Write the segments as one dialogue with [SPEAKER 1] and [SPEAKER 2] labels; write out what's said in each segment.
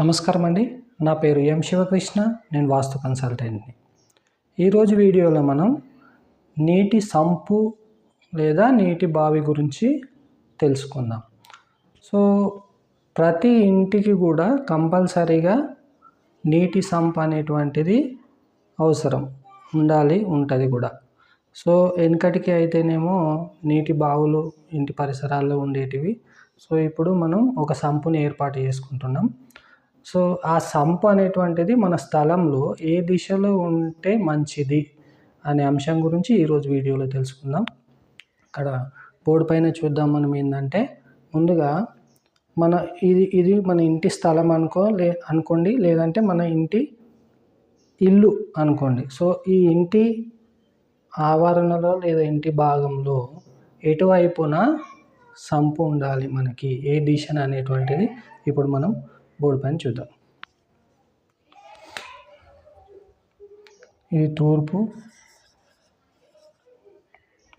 [SPEAKER 1] నమస్కారం అండి. నా పేరు ఎం శివకృష్ణ. నేను వాస్తు కన్సల్టెంట్ని. ఈరోజు వీడియోలో మనం నీటి సంపు లేదా నీటి బావి గురించి తెలుసుకుందాం. సో ప్రతి ఇంటికి కూడా కంపల్సరీగా నీటి సంప్ అనేటువంటిది అవసరం. ఉండాలి ఉంటుంది కూడా. సో వెనకటికి అయితేనేమో నీటి బావులు ఇంటి పరిసరాల్లో ఉండేటివి. సో ఇప్పుడు మనం ఒక సంపుని ఏర్పాటు చేసుకుంటున్నాం. సో ఆ సంప్ అనేటువంటిది మన స్థలంలో ఏ దిశలో ఉంటే మంచిది అనే అంశం గురించి ఈరోజు వీడియోలో తెలుసుకుందాం. అక్కడ బోర్డు పైన చూద్దాం మనం ఏంటంటే ముందుగా మన ఇది ఇది మన ఇంటి స్థలం అనుకో లే అనుకోండి లేదంటే మన ఇంటి ఇల్లు అనుకోండి. సో ఈ ఇంటి ఆవరణలో లేదా ఇంటి భాగంలో ఎటువైపున సంపు ఉండాలి మనకి? ఏ దిశన అనేటువంటిది ఇప్పుడు మనం బోర్డు పైన చూద్దాం. ఇది తూర్పు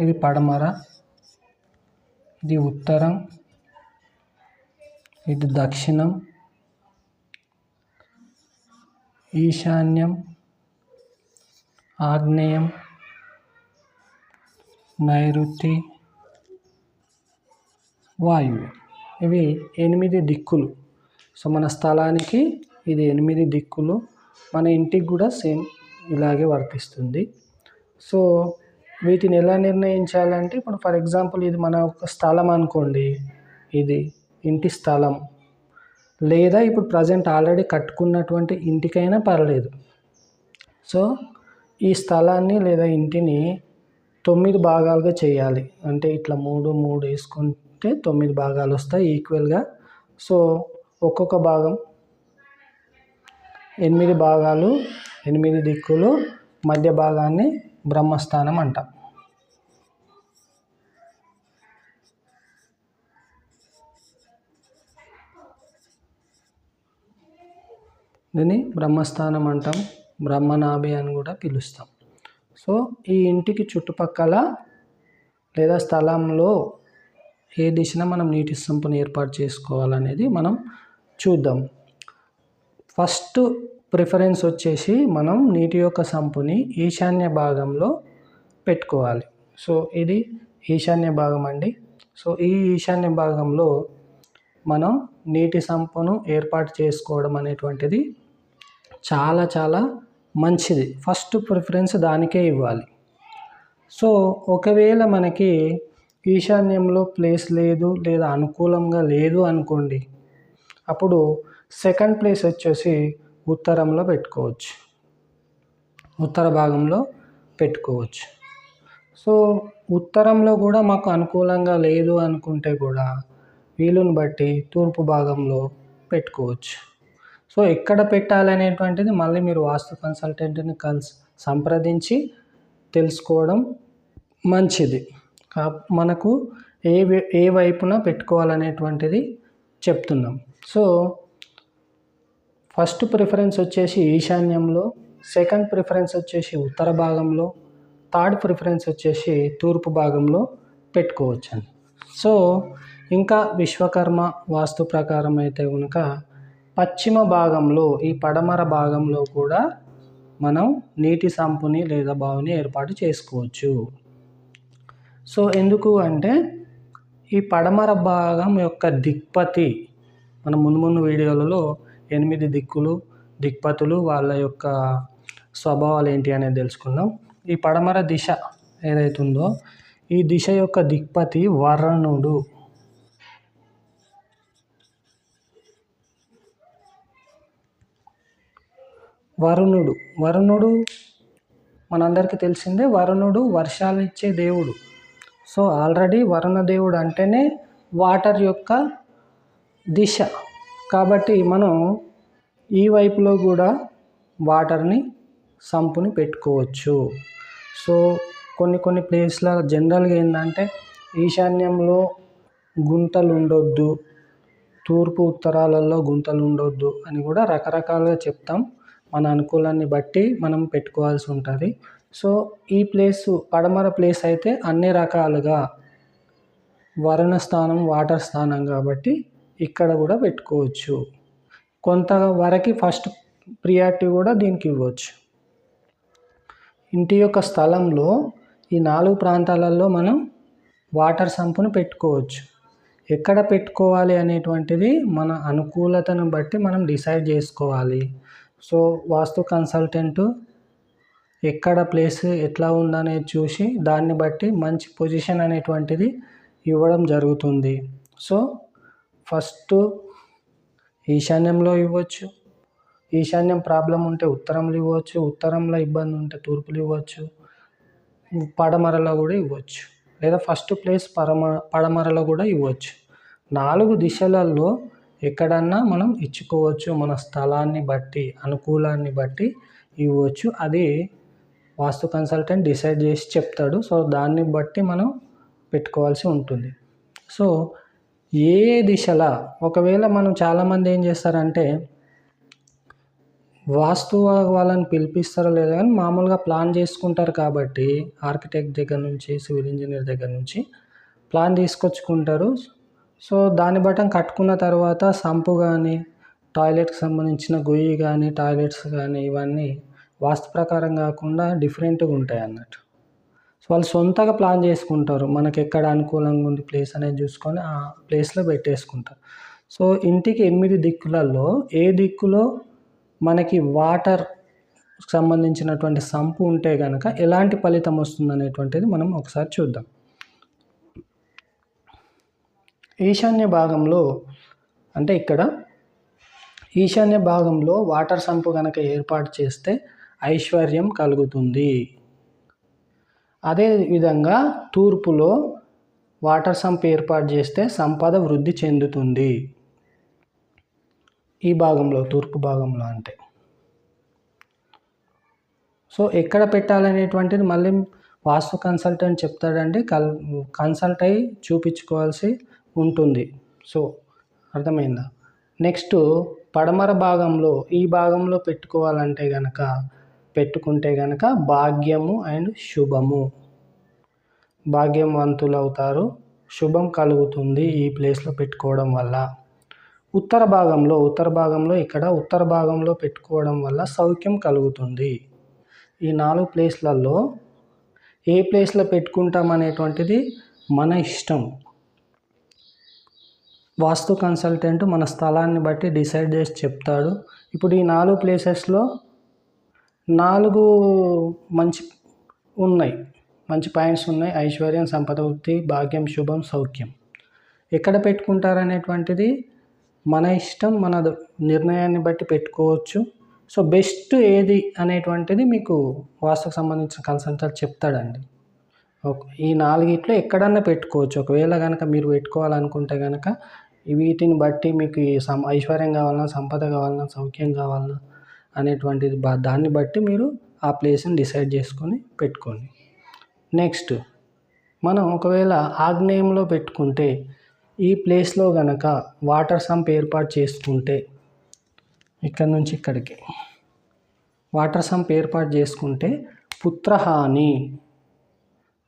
[SPEAKER 1] ఇది పడమర ఇది ఉత్తరం ఇది దక్షిణం ఈశాన్యం ఆగ్నేయం నైరుతి వాయువు. ఇవి ఎనిమిది దిక్కులు. సో మన స్థలానికి ఇది ఎనిమిది దిక్కులు. మన ఇంటికి కూడా సేమ్ ఇలాగే వర్తిస్తుంది. సో వీటిని ఎలా నిర్ణయించాలంటే ఇప్పుడు ఫర్ ఎగ్జాంపుల్ ఇది మన ఒక స్థలం అనుకోండి. ఇది ఇంటి స్థలం. లేదా ఇప్పుడు ప్రజెంట్ ఆల్రెడీ కట్టుకున్నటువంటి ఇంటికైనా పర్లేదు. సో ఈ స్థలాన్ని లేదా ఇంటిని తొమ్మిది భాగాలుగా చేయాలి. అంటే ఇట్లా మూడు మూడు వేసుకుంటే తొమ్మిది భాగాలు వస్తాయి ఈక్వల్గా. సో ఒక్కొక్క భాగం. ఎనిమిది భాగాలు ఎనిమిది దిక్కులు మధ్య భాగాన్ని బ్రహ్మస్థానం అంటాం. దీన్ని బ్రహ్మస్థానం అంటాం. బ్రహ్మనాభి అని కూడా పిలుస్తాం. సో ఈ ఇంటికి చుట్టుపక్కల లేదా స్థలంలో ఏ దిశన మనం నీటి సంపుని ఏర్పాటు చేసుకోవాలనేది మనం చూద్దాం. ఫస్ట్ ప్రిఫరెన్స్ వచ్చేసి మనం నీటి యొక్క సంపుని ఈశాన్య భాగంలో పెట్టుకోవాలి. సో ఇది ఈశాన్య భాగం అండి. సో ఈ ఈశాన్య భాగంలో మనం నీటి సంపును ఏర్పాటు చేసుకోవడం అనేటువంటిది చాలా చాలా మంచిది. ఫస్ట్ ప్రిఫరెన్స్ దానికే ఇవ్వాలి. సో ఒకవేళ మనకి ఈశాన్యంలో ప్లేస్ లేదు లేదా అనుకూలంగా లేదు అనుకోండి అప్పుడు సెకండ్ ప్లేస్ వచ్చేసి ఉత్తరంలో పెట్టుకోవచ్చు. ఉత్తర భాగంలో పెట్టుకోవచ్చు. సో ఉత్తరంలో కూడా మాకు అనుకూలంగా లేదు అనుకుంటే కూడా వీలుని బట్టి తూర్పు భాగంలో పెట్టుకోవచ్చు. సో ఎక్కడ పెట్టాలనేటువంటిది మళ్ళీ మీరు వాస్తు కన్సల్టెంట్ని కలిసి సంప్రదించి తెలుసుకోవడం మంచిది. మనకు ఏ ఏ వైపున పెట్టుకోవాలనేటువంటిది చెప్తున్నాం. సో ఫస్ట్ ప్రిఫరెన్స్ వచ్చేసి ఈశాన్యంలో సెకండ్ ప్రిఫరెన్స్ వచ్చేసి ఉత్తర భాగంలో థర్డ్ ప్రిఫరెన్స్ వచ్చేసి తూర్పు భాగంలో పెట్టుకోవచ్చండి. సో ఇంకా విశ్వకర్మ వాస్తు ప్రకారం అయితే కనుక పశ్చిమ భాగంలో ఈ పడమర భాగంలో కూడా మనం నీటి సంపుని లేదా బావిని ఏర్పాటు చేసుకోవచ్చు. సో ఎందుకు అంటే ఈ పడమర భాగం యొక్క దిక్పతి మనం ముందు ముందు వీడియోలలో ఎనిమిది దిక్కులు దిక్పతులు వాళ్ళ యొక్క స్వభావాలు ఏంటి అనేది తెలుసుకుందాం. ఈ పడమర దిశ ఏదైతుందో ఈ దిశ యొక్క దిక్పతి వరుణుడు. వరుణుడు. వరుణుడు మనందరికీ తెలిసిందే వరుణుడు వర్షాలు ఇచ్చే దేవుడు. సో ఆల్రెడీ వరుణ దేవుడు అంటేనే వాటర్ యొక్క దిశ. కాబట్టి మనం ఈ వైపులో కూడా వాటర్ని సంపుని పెట్టుకోవచ్చు. సో కొన్ని కొన్ని ప్లేస్ల జనరల్గా ఏంటంటే ఈశాన్యంలో గుంటలు ఉండొద్దు తూర్పు ఉత్తరాలలో గుంతలు ఉండొద్దు అని కూడా రకరకాలుగా చెప్తాం. మన అనుకూలాన్ని బట్టి మనం పెట్టుకోవాల్సి ఉంటుంది. సో ఈ ప్లేసు పడమర ప్లేస్ అయితే అన్ని రకాలుగా వరుణ స్థానం వాటర్ స్థానం కాబట్టి ఇక్కడ కూడా పెట్టుకోవచ్చు. కొంత వరకు ఫస్ట్ ప్రియారిటీ కూడా దీనికి ఇవ్వచ్చు. ఇంటి యొక్క స్థలంలో ఈ నాలుగు ప్రాంతాలలో మనం వాటర్ సంపును పెట్టుకోవచ్చు. ఎక్కడ పెట్టుకోవాలి అనేటువంటిది మన అనుకూలతను బట్టి మనం డిసైడ్ చేసుకోవాలి. సో వాస్తు కన్సల్టెంటు ఎక్కడ ప్లేస్ ఎట్లా ఉందనేది చూసి దాన్ని బట్టి మంచి పొజిషన్ అనేటువంటిది ఇవ్వడం జరుగుతుంది. సో ఫస్ట్ ఈశాన్యంలో ఇవ్వచ్చు. ఈశాన్యం ప్రాబ్లం ఉంటే ఉత్తరంలో ఇవ్వచ్చు. ఉత్తరంలో ఇబ్బంది ఉంటే తూర్పులు ఇవ్వచ్చు. పడమరలో కూడా ఇవ్వచ్చు. లేదా ఫస్ట్ ప్లేస్ పరమ పడమరలో కూడా ఇవ్వచ్చు. నాలుగు దిశలలో ఎక్కడన్నా మనం ఇచ్చుకోవచ్చు. మన స్థలాన్ని బట్టి అనుకూలాన్ని బట్టి ఇవ్వచ్చు. అది వాస్తు కన్సల్టెంట్ డిసైడ్ చేసి చెప్తాడు. సో దాన్ని బట్టి మనం పెట్టుకోవాల్సి ఉంటుంది. సో ఏ దిశలా ఒకవేళ మనం చాలామంది ఏం చేస్తారంటే వాస్తు వాళ్ళని పిలిపిస్తారో లేదో కానీ మామూలుగా ప్లాన్ చేసుకుంటారు కాబట్టి ఆర్కిటెక్ట్ దగ్గర నుంచి సివిల్ ఇంజనీర్ దగ్గర నుంచి ప్లాన్ తీసుకొచ్చుకుంటారు. సో దాన్ని బట్టం కట్టుకున్న తర్వాత సంపు కానీ టాయిలెట్కి సంబంధించిన గొయ్యి కానీ టాయిలెట్స్ కానీ ఇవన్నీ వాస్తు ప్రకారం కాకుండా డిఫరెంట్గా ఉంటాయి అన్నట్టు. సో వాళ్ళు సొంతగా ప్లాన్ చేసుకుంటారు. మనకి ఎక్కడ అనుకూలంగా ఉంది ప్లేస్ అనేది చూసుకొని ఆ ప్లేస్లో పెట్టేసుకుంటారు. సో ఇంటికి ఎనిమిది దిక్కులలో ఏ దిక్కులో మనకి వాటర్ సంబంధించినటువంటి సంపు ఉంటే కనుక ఎలాంటి ఫలితం వస్తుంది అనేటువంటిది మనం ఒకసారి చూద్దాం. ఈశాన్య భాగంలో అంటే ఇక్కడ ఈశాన్య భాగంలో వాటర్ సంపు కనుక ఏర్పాటు చేస్తే ఐశ్వర్యం కలుగుతుంది. అదే విధంగా తూర్పులో వాటర్ సంప్ ఏర్పాటు చేస్తే సంపద వృద్ధి చెందుతుంది. ఈ భాగంలో తూర్పు భాగంలో అంటే సో ఎక్కడ పెట్టాలనేటువంటిది మళ్ళీ వాస్తు కన్సల్టెంట్ చెప్తాడండి. కల్ కన్సల్ట్ అయ్యి చూపించుకోవాల్సి ఉంటుంది. సో అర్థమైందా? నెక్స్ట్ పడమర భాగంలో ఈ భాగంలో పెట్టుకోవాలంటే కనుక పెట్టుకుంటే కనుక భాగ్యము అండ్ శుభము. భాగ్యవంతులు అవుతారు శుభం కలుగుతుంది ఈ ప్లేస్లో పెట్టుకోవడం వల్ల. ఉత్తర భాగంలో ఉత్తర భాగంలో ఇక్కడ ఉత్తర భాగంలో పెట్టుకోవడం వల్ల సౌఖ్యం కలుగుతుంది. ఈ నాలుగు ప్లేస్లలో ఏ ప్లేస్లో పెట్టుకుంటాం అనేటువంటిది మన ఇష్టం. వాస్తు కన్సల్టెంట్ మన స్థలాన్ని బట్టి డిసైడ్ చేసి చెప్తాడు. ఇప్పుడు ఈ నాలుగు ప్లేసెస్లో నాలుగు మంచి ఉన్నాయి. మంచి పాయింట్స్ ఉన్నాయి. ఐశ్వర్యం సంపద వృద్ధి భాగ్యం శుభం సౌఖ్యం. ఎక్కడ పెట్టుకుంటారనేటువంటిది మన ఇష్టం మన నిర్ణయాన్ని బట్టి పెట్టుకోవచ్చు. సో బెస్ట్ ఏది అనేటువంటిది మీకు వాస్తుకు సంబంధించిన కన్సల్టెంట్ చెప్తాడండి. ఈ నాలుగిట్లో ఎక్కడన్నా పెట్టుకోవచ్చు. ఒకవేళ కనుక మీరు పెట్టుకోవాలనుకుంటే కనుక వీటిని బట్టి మీకు సం ఐశ్వర్యం కావాలన్నా సంపద కావాలన్నా సౌఖ్యం కావాలన్నా అనేటువంటిది దాన్ని బట్టి మీరు ఆ ప్లేస్ని డిసైడ్ చేసుకొని పెట్టుకోండి. నెక్స్ట్ మనం ఒకవేళ ఆగ్నేయంలో పెట్టుకుంటే ఈ ప్లేస్లో కనుక వాటర్ సంప్ ఏర్పాటు చేసుకుంటే ఇక్కడ నుంచి ఇక్కడికి వాటర్ సంప్ ఏర్పాటు చేసుకుంటే పుత్రహాని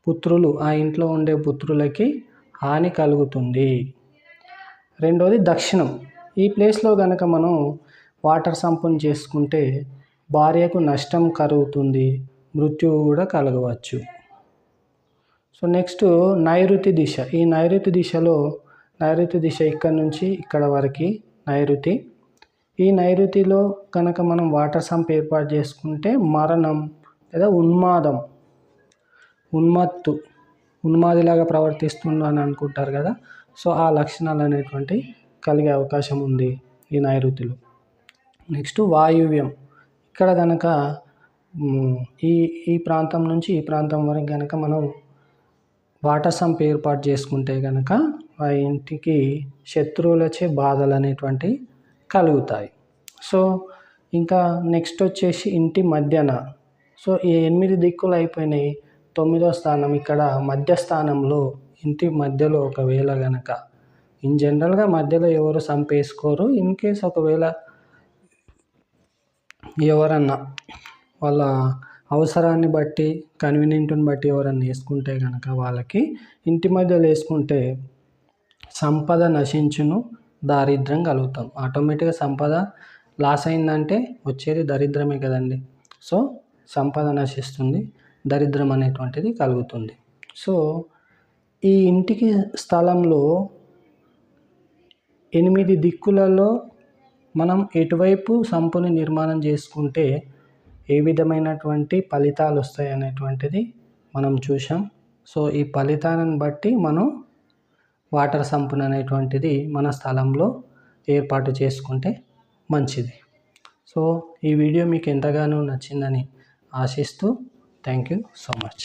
[SPEAKER 1] పుత్రులు ఆ ఇంట్లో ఉండే పుత్రులకి హాని కలుగుతుంది. రెండోది దక్షిణం. ఈ ప్లేస్లో కనుక మనం వాటర్ సంపుని చేసుకుంటే భార్యకు నష్టం కలుగుతుంది మృత్యువు కూడా కలగవచ్చు. సో నెక్స్ట్ నైరుతి దిశ. ఈ నైరుతి దిశలో నైరుతి దిశ ఇక్కడ నుంచి ఇక్కడ వరకు నైరుతి. ఈ నైరుతిలో కనుక మనం వాటర్ సంప్ ఏర్పాటు చేసుకుంటే మరణం లేదా ఉన్మాదం ఉన్మత్తు ఉన్మాదిలాగా ప్రవర్తిస్తుందని అనుకుంటారు కదా. సో ఆ లక్షణాలు అనేటువంటి కలిగే అవకాశం ఉంది ఈ నైరుతిలో. నెక్స్ట్ వాయువ్యం. ఇక్కడ కనుక ఈ ఈ ప్రాంతం నుంచి ఈ ప్రాంతం వరకు కనుక మనం వాటర్ సంప్ ఏర్పాటు చేసుకుంటే కనుక ఆ ఇంటికి శత్రువులచే బాధలు అనేటువంటి కలుగుతాయి. సో ఇంకా నెక్స్ట్ వచ్చేసి ఇంటి మధ్యన. సో ఈ ఎనిమిది దిక్కులు అయిపోయినాయి. తొమ్మిదో స్థానం ఇక్కడ మధ్య స్థానంలో ఇంటి మధ్యలో ఒకవేళ కనుక ఇన్ జనరల్గా మధ్యలో ఎవరు సంపేసుకోరు. ఇన్ కేస్ ఒకవేళ ఎవరన్నా వాళ్ళ అవసరాన్ని బట్టి కన్వీనియంట్ని బట్టి ఎవరన్నా వేసుకుంటే కనుక వాళ్ళకి ఇంటి మధ్యలో వేసుకుంటే సంపద నశించును దారిద్ర్యం కలుగుతాం. ఆటోమేటిక్గా సంపద లాస్ అయిందంటే వచ్చేది దరిద్రమే కదండి. సో సంపద నశిస్తుంది దరిద్రం అనేటువంటిది కలుగుతుంది. సో ఈ ఇంటికి స్థలంలో ఎనిమిది దిక్కులలో మనం ఎటువైపు సంపుని నిర్మాణం చేసుకుంటే ఏ విధమైనటువంటి ఫలితాలు వస్తాయి అనేటువంటిది మనం చూసాం సో ఈ ఫలితాలను బట్టి మనం వాటర్ సంపుని అనేటువంటిది మన స్థలంలో ఏర్పాటు చేసుకుంటే మంచిది. సో ఈ వీడియో మీకు ఎంతగానో నచ్చిందని ఆశిస్తూ థ్యాంక్ యూ సో మచ్.